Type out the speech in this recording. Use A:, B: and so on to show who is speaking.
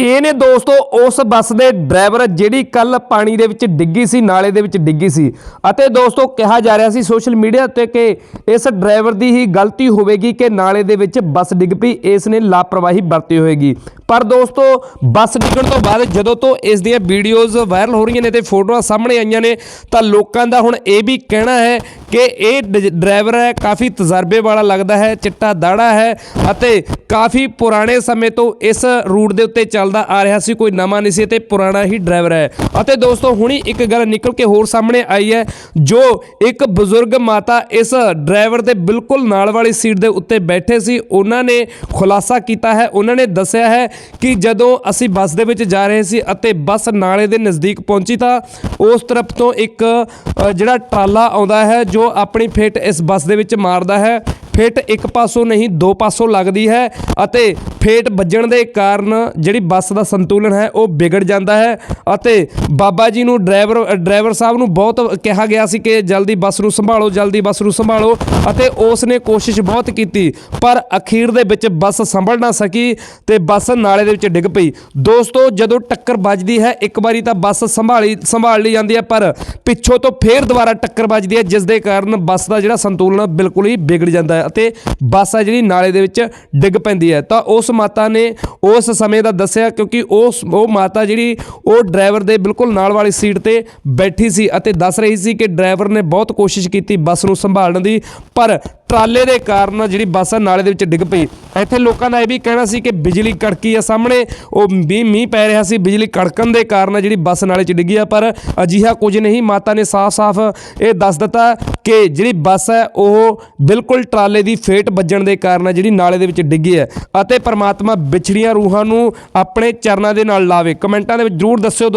A: ਇਹ ਨੇ ਦੋਸਤੋ, ਉਸ ਬੱਸ ਦੇ ਡਰਾਈਵਰ ਜਿਹੜੀ ਕੱਲ ਪਾਣੀ ਦੇ ਵਿੱਚ ਡਿੱਗੀ ਸੀ, ਨਾਲੇ ਦੇ ਵਿੱਚ ਡਿੱਗੀ ਸੀ। ਅਤੇ ਦੋਸਤੋ, ਕਿਹਾ ਜਾ ਰਿਹਾ ਸੀ ਸੋਸ਼ਲ ਮੀਡੀਆ ਉੱਤੇ ਕਿ ਇਸ ਡਰਾਈਵਰ ਦੀ ਹੀ ਗਲਤੀ ਹੋਵੇਗੀ ਕਿ ਨਾਲੇ ਦੇ ਵਿੱਚ ਬੱਸ ਡਿੱਗ ਪਈ, ਇਸ ਨੇ ਲਾਪਰਵਾਹੀ ਵਰਤੀ ਹੋਵੇਗੀ। ਪਰ ਦੋਸਤੋ, ਬੱਸ ਡਿੱਗਣ ਤੋਂ ਬਾਅਦ ਜਦੋਂ ਤੋਂ ਇਸ ਦੀਆਂ ਵੀਡੀਓਜ਼ ਵਾਇਰਲ ਹੋ ਰਹੀਆਂ ਨੇ ਤੇ ਫੋਟੋਆਂ ਸਾਹਮਣੇ ਆਈਆਂ ਨੇ, ਤਾਂ ਲੋਕਾਂ ਦਾ ਹੁਣ ਇਹ ਵੀ ਕਹਿਣਾ ਹੈ ਕਿ ਇਹ ਡਰਾਈਵਰ ਹੈ, ਕਾਫੀ ਤਜਰਬੇ ਵਾਲਾ ਲੱਗਦਾ ਹੈ, ਚਿੱਟਾ ਦਾੜਾ ਹੈ ਅਤੇ ਕਾਫੀ ਪੁਰਾਣੇ ਸਮੇਂ ਤੋਂ ਇਸ ਰੂਟ ਦੇ ਉੱਤੇ ਚੱਲਦਾ ਆ ਰਿਹਾ ਸੀ, ਕੋਈ ਨਵਾਂ ਨਹੀਂ ਸੀ ਤੇ ਪੁਰਾਣਾ ਹੀ ਡਰਾਈਵਰ ਹੈ। ਅਤੇ ਦੋਸਤੋ, ਹੁਣੀ ਇੱਕ ਗੱਲ ਨਿਕਲ ਕੇ ਹੋਰ ਸਾਹਮਣੇ ਆਈ ਹੈ, ਜੋ ਇੱਕ ਬਜ਼ੁਰਗ ਮਾਤਾ ਇਸ ਡਰਾਈਵਰ ਦੇ ਬਿਲਕੁਲ ਨਾਲ ਵਾਲੀ ਸੀਟ ਦੇ ਉੱਤੇ ਬੈਠੇ ਸੀ, ਉਹਨਾਂ ਨੇ ਖੁਲਾਸਾ ਕੀਤਾ ਹੈ, ਉਹਨਾਂ ਨੇ ਦੱਸਿਆ ਹੈ ਕਿ ਜਦੋਂ ਅਸੀਂ ਬੱਸ ਦੇ ਵਿੱਚ ਜਾ ਰਹੇ ਸੀ ਅਤੇ ਬੱਸ ਨਾਲੇ ਦੇ ਨਜ਼ਦੀਕ ਪਹੁੰਚੀ ਤਾਂ ਉਸ ਤਰਫ ਤੋਂ ਇੱਕ ਜਿਹੜਾ ਟਰਾਲਾ ਆਉਂਦਾ ਹੈ, ਜੋ ਆਪਣੀ ਫਿੱਟ ਇਸ ਬੱਸ ਦੇ ਵਿੱਚ ਮਾਰਦਾ ਹੈ। ਫਿੱਟ ਇੱਕ ਪਾਸੋਂ ਨਹੀਂ, ਦੋ ਪਾਸੋਂ ਲੱਗਦੀ ਹੈ ਅਤੇ ਫੇਟ ਵੱਜਣ ਦੇ ਕਾਰਨ ਜਿਹੜੀ ਬੱਸ ਦਾ ਸੰਤੁਲਨ ਹੈ ਉਹ ਵਿਗੜ ਜਾਂਦਾ ਹੈ ਅਤੇ ਬਾਬਾ ਜੀ ਨੂੰ ਡਰਾਈਵਰ ਡਰਾਈਵਰ ਸਾਹਿਬ ਨੂੰ ਬਹੁਤ ਕਿਹਾ ਗਿਆ ਸੀ ਕਿ ਜਲਦੀ ਬੱਸ ਨੂੰ ਸੰਭਾਲੋ, ਜਲਦੀ ਬੱਸ ਨੂੰ ਸੰਭਾਲੋ ਅਤੇ ਉਸ ਨੇ ਕੋਸ਼ਿਸ਼ ਬਹੁਤ ਕੀਤੀ, ਪਰ ਅਖੀਰ ਦੇ ਵਿੱਚ ਬੱਸ ਸੰਭਲ ਨਾ ਸਕੀ ਤੇ ਬੱਸ ਨਾਲੇ ਦੇ ਵਿੱਚ ਡਿੱਗ ਪਈ। ਦੋਸਤੋ, ਜਦੋਂ ਟੱਕਰ ਵੱਜਦੀ ਹੈ, ਇੱਕ ਵਾਰੀ ਤਾਂ ਬੱਸ ਸੰਭਾਲੀ, ਸੰਭਾਲ ਲਈ ਜਾਂਦੀ ਹੈ, ਪਰ ਪਿੱਛੋਂ ਤੋਂ ਫੇਰ ਦੁਬਾਰਾ ਟੱਕਰ ਵੱਜਦੀ ਹੈ ਜਿਸ ਦੇ ਕਾਰਨ ਬੱਸ ਦਾ ਜਿਹੜਾ ਸੰਤੁਲਨ ਬਿਲਕੁਲ ਹੀ ਵਿਗੜ ਜਾਂਦਾ ਹੈ ਅਤੇ ਬੱਸ ਆ ਜਿਹੜੀ ਨਾਲੇ ਦੇ ਵਿੱਚ ਡਿੱਗ ਪੈਂਦੀ ਹੈ। ਤਾਂ ਉਸ ਮਾਤਾ ਨੇ ਉਸ ਸਮੇਂ ਦਾ ਦੱਸਿਆ ਕਿਉਂਕਿ ਉਸ, ਉਹ ਮਾਤਾ ਜਿਹੜੀ ਉਹ ਡਰਾਈਵਰ ਦੇ ਬਿਲਕੁਲ ਨਾਲ ਵਾਲੀ ਸੀਟ ਤੇ ਬੈਠੀ ਸੀ ਅਤੇ ਦੱਸ ਰਹੀ ਸੀ ਕਿ ਡਰਾਈਵਰ ਨੇ ਬਹੁਤ ਕੋਸ਼ਿਸ਼ ਕੀਤੀ ਬੱਸ ਨੂੰ ਸੰਭਾਲਣ ਦੀ, ਪਰ ਟਰਾਲੇ ਦੇ ਕਾਰਨ ਜਿਹੜੀ ਬੱਸ ਆ ਨਾਲੇ ਦੇ ਵਿੱਚ ਡਿੱਗ ਪਈ। ਇੱਥੇ ਲੋਕਾਂ ਦਾ ਇਹ ਵੀ ਕਹਿਣਾ ਸੀ ਕਿ ਬਿਜਲੀ ਕੜਕੀ ਆ ਸਾਹਮਣੇ। ਉਹ ਵੀ ਮੀਂਹ ਪੈ ਰਿਹਾ ਸੀ, ਬਿਜਲੀ ਕੜਕਣ ਦੇ ਕਾਰਨ ਜਿਹੜੀ ਬੱਸ ਨਾਲੇ 'ਚ ਡਿੱਗੀ ਆ, ਪਰ ਅਜਿਹਾ ਕੁਝ ਨਹੀਂ, ਮਾਤਾ ਨੇ ਸਾਫ਼-ਸਾਫ਼ ਇਹ ਦੱਸ ਦਿੱਤਾ ਕਿ ਜਿਹੜੀ ਬੱਸ ਹੈ, ਉਹ ਬਿਲਕੁਲ ਟਰਾਲੇ ਦੀ ਫੇਟ ਵੱਜਣ ਦੇ ਕਾਰਨ ਜਿਹੜੀ ਨਾਲੇ ਦੇ ਵਿੱਚ ਡਿੱਗੀ ਹੈ। ਅਤੇ ਪਰਮਾਤਮਾ ਵਿਛੜੀਆਂ ਰੂਹਾਂ ਨੂੰ ਆਪਣੇ ਚਰਨਾਂ ਦੇ ਨਾਲ ਲਾਵੇ। ਕਮੈਂਟਾਂ ਦੇ ਵਿੱਚ ਜਰੂਰ ਦੱਸਿਓ